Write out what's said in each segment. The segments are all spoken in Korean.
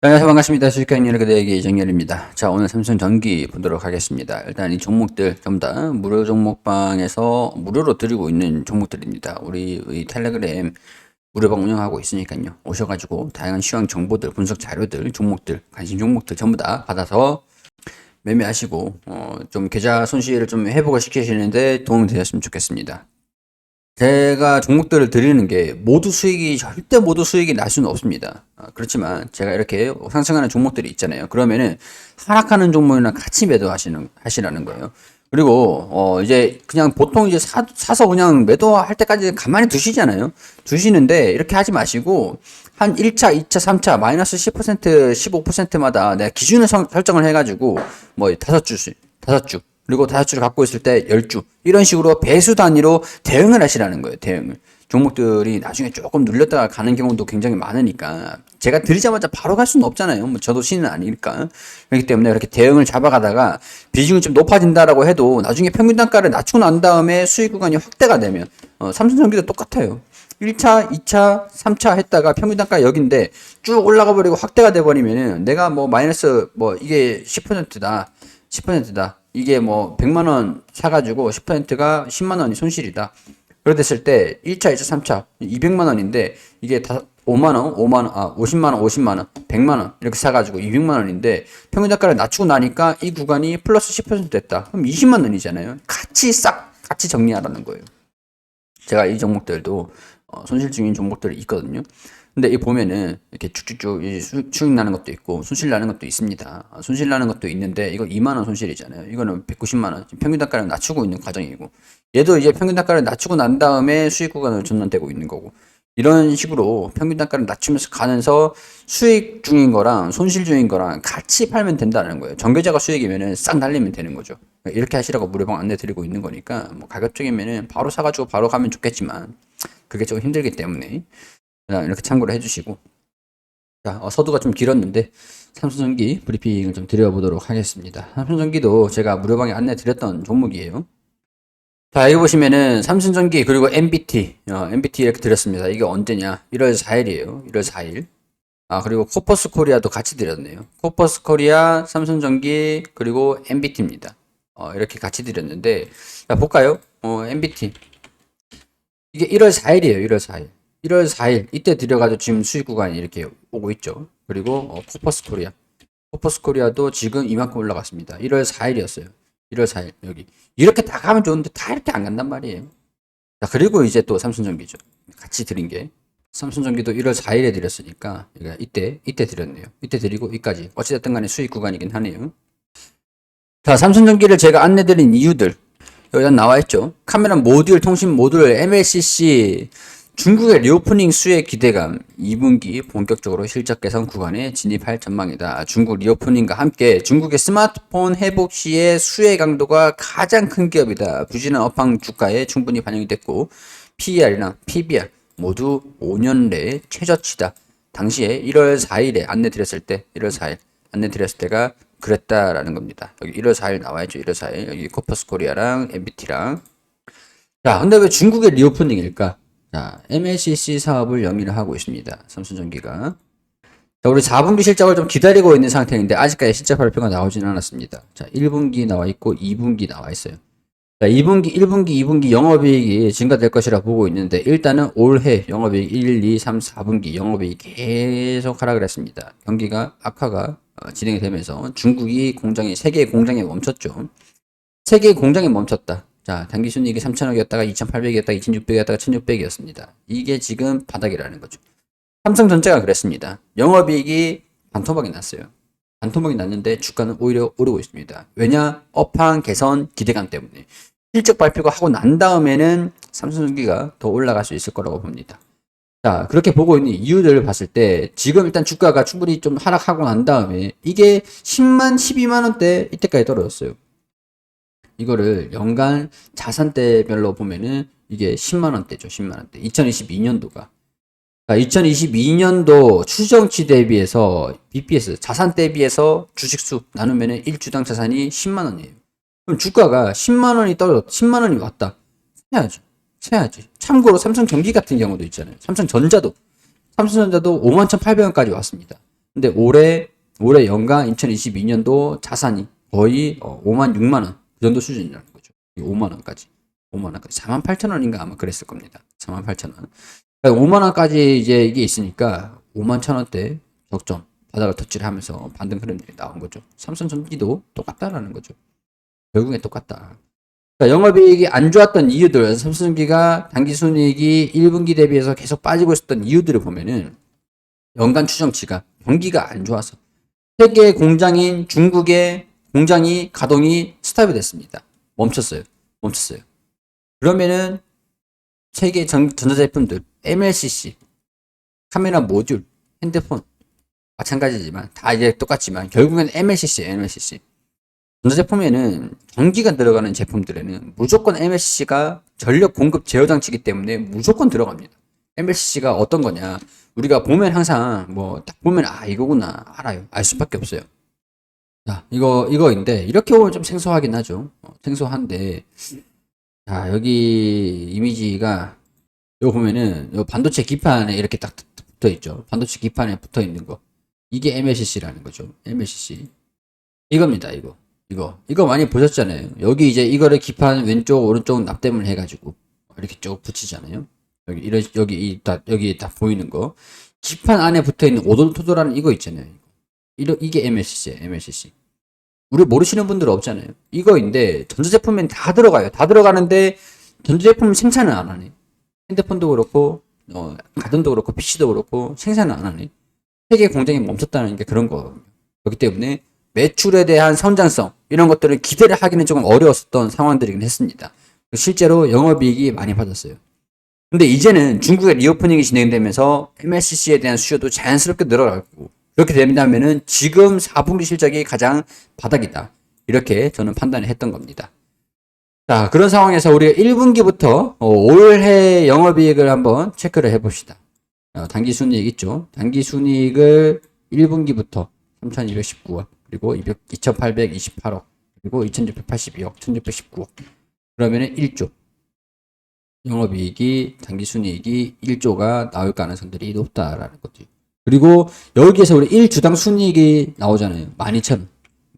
안녕하세요. 반갑습니다. 수익형 여러분들에게 이정열입니다. 자, 오늘 삼성 전기 보도록 하겠습니다. 일단 이 종목들 전부 다 무료 종목방에서 무료로 드리고 있는 종목들입니다. 우리 이 텔레그램 무료방 운영하고 있으니까요. 오셔가지고 다양한 시황 정보들, 분석 자료들, 종목들, 관심 종목들 전부 다 받아서 매매하시고 어, 좀 계좌 손실을 좀 회복을 시키시는데 도움이 되셨으면 좋겠습니다. 제가 종목들을 드리는 게 모두 수익이 절대 모두 수익이 날 수는 없습니다. 아, 그렇지만 제가 이렇게 상승하는 종목들이 있잖아요. 그러면은 하락하는 종목이랑 같이 매도하시는 하시라는 거예요. 그리고 어 이제 그냥 보통 이제 사, 사서 그냥 매도할 때까지 가만히 두시잖아요. 두시는데 이렇게 하지 마시고 한 1차, 2차, 3차 마이너스 10% 15%마다 내가 기준을 성- 설정을 해 가지고 뭐 다섯 주씩 다섯 주 그리고 다섯 주를 갖고 있을 때 10주. 이런 식으로 배수 단위로 대응을 하시라는 거예요, 대응을. 종목들이 나중에 조금 눌렸다가 가는 경우도 굉장히 많으니까 제가 드리자마자 바로 갈 수는 없잖아요. 뭐 저도 신은 아니니까. 그렇기 때문에 이렇게 대응을 잡아가다가 비중이 좀 높아진다라고 해도 나중에 평균 단가를 낮추고 난 다음에 수익 구간이 확대가 되면 어, 삼성전기도 똑같아요. 1차, 2차, 3차 했다가 평균 단가 여긴데 쭉 올라가 버리고 확대가 돼 버리면은 내가 뭐 마이너스 뭐 이게 10%다. 10%다. 이게 뭐 100만 원 사가지고 10%가 10만 원이 손실이다. 그래 됐을 때 1차, 2차, 3차 200만 원인데 이게 다 5만 원, 5만 원, 아 50만 원, 50만 원, 100만 원 이렇게 사가지고 200만 원인데 평균 단가를 낮추고 나니까 이 구간이 플러스 10% 됐다. 그럼 20만 원이잖아요. 같이 싹 같이 정리하라는 거예요. 제가 이 종목들도 어, 손실 중인 종목들이 있거든요. 근데 이 보면은 이렇게 쭉쭉쭉 이 수- 수익 나는 것도 있고 손실 나는 것도 있습니다. 아, 손실 나는 것도 있는데 이거 2만 원 손실이잖아요. 이거는 190만 원 평균 단가를 낮추고 있는 과정이고 얘도 이제 평균 단가를 낮추고 난 다음에 수익 구간을 전환되고 있는 거고 이런 식으로 평균 단가를 낮추면서 가면서 수익 중인 거랑 손실 중인 거랑 같이 팔면 된다는 거예요. 전계좌가 수익이면은 싹 날리면 되는 거죠. 이렇게 하시라고 무료방 안내 드리고 있는 거니까 뭐 가격적이면은 바로 사가지고 바로 가면 좋겠지만 그게 좀 힘들기 때문에 이렇게 참고를 해주시고 자 어, 서두가 좀 길었는데 삼성전기 브리핑을 좀 드려보도록 하겠습니다. 삼성전기도 제가 무료방에 안내 드렸던 종목이에요. 자, 여기 보시면은 삼성전기 그리고 MBT, 어, MBT 이렇게 드렸습니다. 이게 언제냐? 1월 4일이에요. 1월 4일. 아, 그리고 코퍼스 코리아도 같이 드렸네요. 코퍼스 코리아, 삼성전기, 그리고 MBT입니다. 어, 이렇게 같이 드렸는데, 자, 볼까요? 어, MBT. 이게 1월 4일이에요. 1월 4일. 1월 4일. 이때 드려가지고 지금 수익 구간이 이렇게 오고 있죠. 그리고 어, 코퍼스 코리아. 코퍼스 코리아도 지금 이만큼 올라갔습니다. 1월 4일이었어요. 1월 4일 여기 이렇게 다 가면 좋은데 다 이렇게 안 간단 말이에요. 자 그리고 이제 또 삼성전기죠. 같이 드린 게 삼성전기도 1월 4일에 드렸으니까 이때 이때 드렸네요. 이때 드리고 이까지 어찌됐든 간에 수익 구간이긴 하네요. 자 삼성전기를 제가 안내드린 이유들 여기다 나와 있죠. 카메라 모듈 통신 모듈 MLCC 중국의 리오프닝 수혜 기대감 2분기 본격적으로 실적 개선 구간에 진입할 전망이다. 중국 리오프닝과 함께 중국의 스마트폰 회복 시의 수혜 강도가 가장 큰 기업이다. 부진한 업황 주가에 충분히 반영이 됐고 PER이나 PBR 모두 5년 내에 최저치다. 당시에 1월 4일에 안내 드렸을 때 1월 4일 안내 드렸을 때가 그랬다라는 겁니다. 여기 1월 4일 나와 있죠. 1월 4일 여기 코퍼스 코리아랑 MBT랑 자, 근데 왜 중국의 리오프닝일까? 자, MLCC 사업을 영위를 하고 있습니다. 삼성전기가. 자, 우리 4분기 실적을 좀 기다리고 있는 상태인데 아직까지 실적 발표가 나오지는 않았습니다. 자, 1분기 나와 있고 2분기 나와 있어요. 자, 2분기, 1분기, 2분기 영업이익이 증가될 것이라 보고 있는데 일단은 올해 영업이익 1, 2, 3, 4분기 영업이익이 계속 하락을 했습니다. 경기가 악화가 어, 진행이 되면서 중국이 공장이 세 개의 공장에 멈췄죠. 세 개의 공장이 멈췄다. 자, 단기 순이익이 3천억이었다가 2,800이었다가 2,600이었다가 1,600이었습니다. 이게 지금 바닥이라는 거죠. 삼성전자가 그랬습니다. 영업이익이 반토막이 났어요. 반토막이 났는데 주가는 오히려 오르고 있습니다. 왜냐? 업황 개선 기대감 때문에. 실적 발표가 하고 난 다음에는 삼성전기가 더 올라갈 수 있을 거라고 봅니다. 자, 그렇게 보고 있는 이유들을 봤을 때 지금 일단 주가가 충분히 좀 하락하고 난 다음에 이게 10만, 12만 원대 이때까지 떨어졌어요. 이거를 연간 자산대별로 보면은 이게 10만 원대죠. 10만 원대. 2022년도가. 2022년도 추정치 대비해서 BPS 자산 대비해서 주식수 나누면은 1주당 자산이 10만 원이에요. 그럼 주가가 10만 원이 떨어졌 10만 원이 왔다. 세야죠. 세야지. 참고로 삼성전기 같은 경우도 있잖아요. 삼성전자도 삼성전자도 51,800원까지 왔습니다. 근데 올해 올해 연간 2022년도 자산이 거의 어, 5만 6만 원 그 정도 수준이라는 거죠. 5만 원까지. 5만 원까지. 4만 8천 원인가 아마 그랬을 겁니다. 4만 8천 원. 5만 원까지 이제 이게 있으니까 5만 천 원대 적정 바닥을 터치하면서 반등 흐름들이 나온 거죠. 삼성전기도 똑같다라는 거죠. 결국엔 똑같다. 그러니까 영업이익이 안 좋았던 이유들, 삼성전기가 당기순이익이 1분기 대비해서 계속 빠지고 있었던 이유들을 보면은 연간 추정치가 경기가 안 좋아서 세계 공장인 중국의 공장이 가동이 스탑이 됐습니다. 멈췄어요. 멈췄어요. 그러면은 세계 전, 전자제품들, MLCC, 카메라 모듈, 핸드폰 마찬가지지만 다 이제 똑같지만 결국엔 MLCC, MLCC. 전자제품에는 전기가 들어가는 제품들에는 무조건 MLCC가 전력 공급 제어 장치이기 때문에 무조건 들어갑니다. MLCC가 어떤 거냐? 우리가 보면 항상 뭐 딱 보면 아 이거구나 알아요. 알 수밖에 없어요. 자 이거 이거인데 이렇게 보면 좀 생소하긴 하죠. 어, 생소한데 자 여기 이미지가 이거 보면은 요 반도체 기판에 이렇게 딱 붙어 있죠. 반도체 기판에 붙어 있는 거 이게 MLCC라는 거죠. MLCC 이겁니다. 이거 이거 이거 많이 보셨잖아요. 여기 이제 이거를 기판 왼쪽 오른쪽 납땜을 해가지고 이렇게 쭉 붙이잖아요. 여기 이런 여기 이 다 여기 다 보이는 거 기판 안에 붙어 있는 오돌토돌하는 이거 있잖아요. 이거 이게 MLCC예요. MLCC. 우리 모르시는 분들 없잖아요. 이거인데 전자제품엔 다 들어가요. 다 들어가는데 전자제품 생산을 안 하네. 핸드폰도 그렇고 어, 가전도 그렇고 PC도 그렇고 생산을 안 하네. 세계 공장이 멈췄다는 게 그런 거. 그렇기 때문에 매출에 대한 성장성 이런 것들을 기대를 하기는 조금 어려웠었던 상황들이긴 했습니다. 실제로 영업이익이 많이 빠졌어요. 근데 이제는 중국의 리오프닝이 진행되면서 MLCC에 대한 수요도 자연스럽게 늘어나고 그렇게 된다면은 지금 4분기 실적이 가장 바닥이다. 이렇게 저는 판단을 했던 겁니다. 자, 그런 상황에서 우리가 1분기부터 어, 올해 영업이익을 한번 체크를 해봅시다. 어, 단기 순이익 있죠? 단기 순이익을 1분기부터 3,219억, 그리고 2,828억, 그리고 2,682억, 1,619억. 그러면은 1조. 영업이익이 단기 순이익이 1조가 나올 가능성들이 높다라는 거죠. 그리고 여기에서 우리 1주당 순이익이 나오잖아요. 12,000원.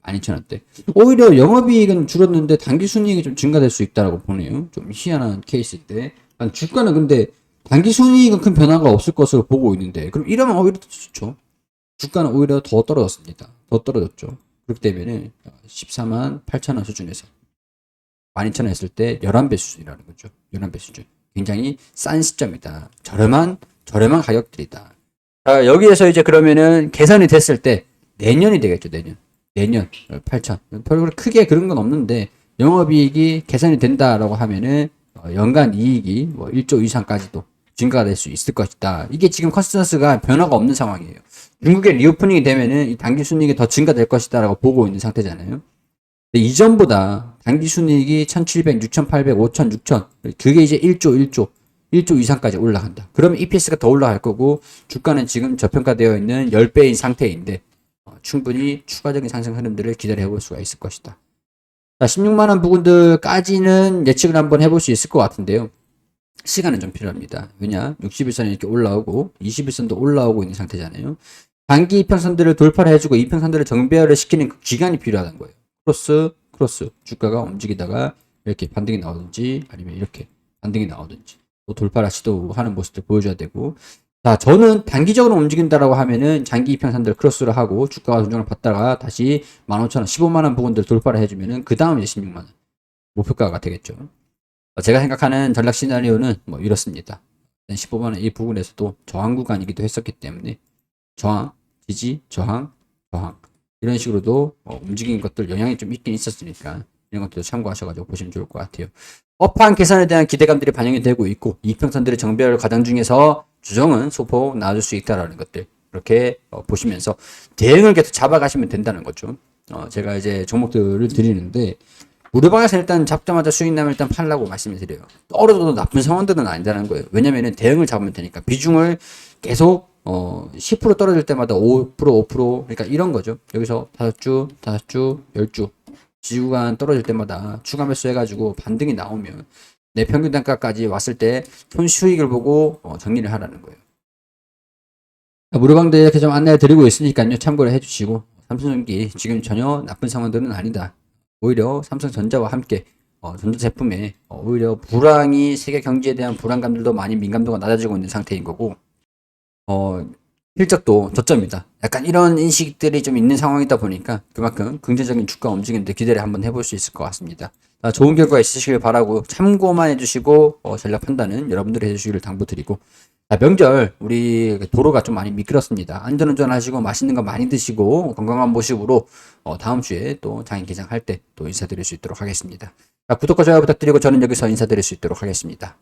12,000원대. 오히려 영업이익은 줄었는데 단기 순이익이 좀 증가될 수 있다라고 보네요. 좀 희한한 케이스인데. 난 주가는 근데 단기 순이익은 큰 변화가 없을 것으로 보고 있는데 그럼 이러면 오히려 더 좋죠. 주가는 오히려 더 떨어졌습니다. 더 떨어졌죠. 그렇기 때문에 14만 8천 원 수준에서 12,000원 했을 때 11배 수준이라는 거죠. 11배 수준. 굉장히 싼 시점이다. 저렴한, 저렴한 가격들이다. 자, 여기에서 이제 그러면은 계산이 됐을 때 내년이 되겠죠, 내년. 내년 8천. 별로 크게 그런 건 없는데 영업이익이 계산이 된다라고 하면은 어, 연간 이익이 뭐 1조 이상까지도 증가가 될 수 있을 것이다. 이게 지금 컨센서스가 변화가 없는 상황이에요. 중국의 리오프닝이 되면은 이 단기 순이익이 더 증가될 것이다라고 보고 있는 상태잖아요. 이전보다 단기 순이익이 1,700, 6,800, 5,000, 6,000 그게 이제 1조, 1조, 1조 이상까지 올라간다. 그러면 EPS가 더 올라갈 거고 주가는 지금 저평가되어 있는 10배인 상태인데 어, 충분히 추가적인 상승 흐름들을 기다려 볼 수가 있을 것이다. 자, 16만 원 부분들까지는 예측을 한번 해볼 수 있을 것 같은데요. 시간은 좀 필요합니다. 왜냐? 60일선이 이렇게 올라오고 20일선도 올라오고 있는 상태잖아요. 단기 이평선들을 돌파를 해주고 이평선들을 정배열을 시키는 그 기간이 필요하다는 거예요. 크로스, 크로스. 주가가 움직이다가 이렇게 반등이 나오든지 아니면 이렇게 반등이 나오든지 또 돌파를 시도하는 모습들 보여줘야 되고 자, 저는 단기적으로 움직인다라고 하면은 장기 이평선들 크로스를 하고 주가가 조정을 받다가 다시 15,000원, 15만원 부분들 돌파를 해주면은 그 다음 이제 16만원 목표가가 되겠죠. 어, 제가 생각하는 전략 시나리오는 뭐 이렇습니다. 15만원 이 부분에서도 저항 구간이기도 했었기 때문에 저항, 지지, 저항, 저항 이런 식으로도 어, 움직인 것들 영향이 좀 있긴 있었으니까 이런 것도 참고하셔가지고 보시면 좋을 것 같아요. 업황 개선에 대한 기대감들이 반영이 되고 있고 이평선들의 정배열 과정 중에서 주정은 소폭 나아질 수 있다라는 것들 이렇게 어, 보시면서 대응을 계속 잡아가시면 된다는 거죠. 어, 제가 이제 종목들을 드리는데 무료방에서 일단 잡자마자 수익 나면 일단 팔라고 말씀을 드려요. 떨어져도 나쁜 상황들은 아니다는 거예요. 왜냐면은 대응을 잡으면 되니까 비중을 계속 어, 10% 떨어질 때마다 5% 5% 그러니까 이런 거죠. 여기서 다섯 주, 다섯 주, 열주 지구간 떨어질 때마다 추가 매수 해가지고 반등이 나오면 내 평균 단가까지 왔을 때 손 수익을 보고 어, 정리를 하라는 거예요. 무료방도 이렇게 좀 안내해 드리고 있으니까요. 참고를 해주시고 삼성전기 지금 전혀 나쁜 상황들은 아니다. 오히려 삼성전자와 함께 어, 전자 제품에 어, 오히려 불황이 세계 경제에 대한 불안감들도 많이 민감도가 낮아지고 있는 상태인 거고 어, 실적도 저점이다. 약간 이런 인식들이 좀 있는 상황이다 보니까 그만큼 긍정적인 주가 움직임도 기대를 한번 해볼 수 있을 것 같습니다. 아, 좋은 결과 있으시길 바라고 참고만 해주시고 어, 전략 판단은 여러분들이 해주시기를 당부드리고 자, 명절 우리 그 도로가 좀 많이 미끄럽습니다. 안전운전 하시고 맛있는 거 많이 드시고 건강한 모습으로 어, 다음 주에 또 장인 개장할 때 또 인사드릴 수 있도록 하겠습니다. 자, 구독과 좋아요 부탁드리고 저는 여기서 인사드릴 수 있도록 하겠습니다.